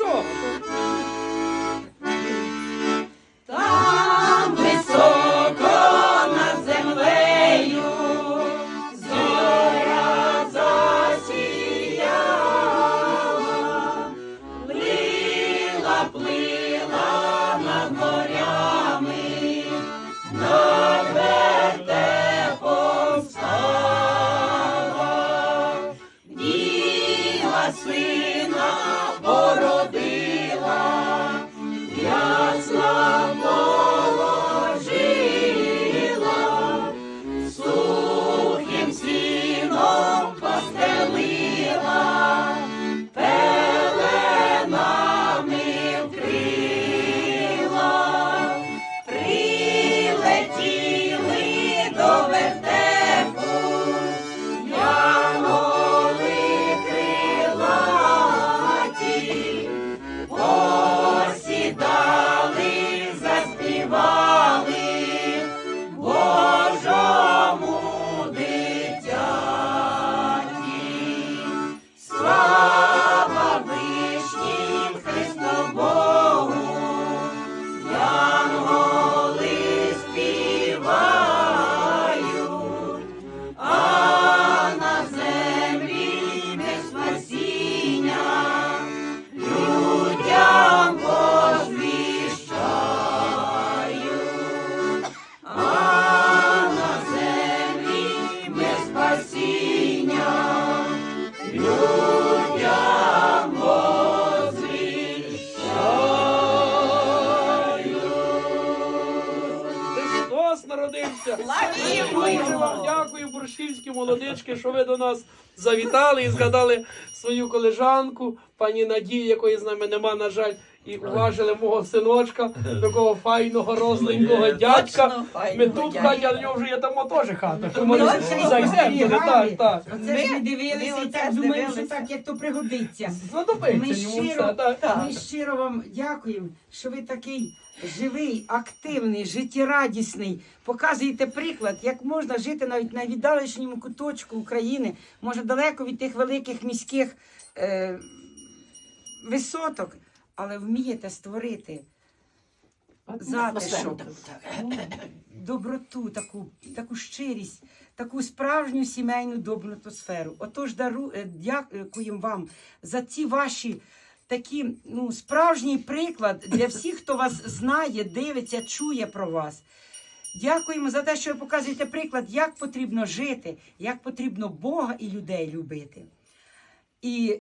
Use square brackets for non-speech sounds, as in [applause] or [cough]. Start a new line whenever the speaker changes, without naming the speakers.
그.
Христос народився. Дуже вам дякую, буршівські молодички, що ви до нас завітали і згадали свою колежанку, пані Надію, якої з нами нема, на жаль, і уважили мого синочка, такого файного, розленького дядька. Ми тут хаті, нього вже є там теж хата. що
Ми
зайдемо. Так, так.
Оце ж ми дивилися і так думаємо, що так, як то пригодиться.
Знадобиться
Ми
йому
щиро-
все. Так.
Так.
Ми щиро вам дякуємо, що ви такий живий, активний, життєрадісний. Показуєте приклад, як можна жити навіть на віддаленому куточку України, може далеко від тих великих міських е, висоток, але вмієте створити затишок, [clears throat] доброту, таку, таку щирість, таку справжню сімейну добру атмосферу. Отож, дару, е, дякуємо вам за ці ваші такі ну, справжній приклад для всіх, хто вас знає, дивиться, чує про вас. Дякуємо за те, що ви показуєте приклад, як потрібно жити, як потрібно Бога і людей любити. І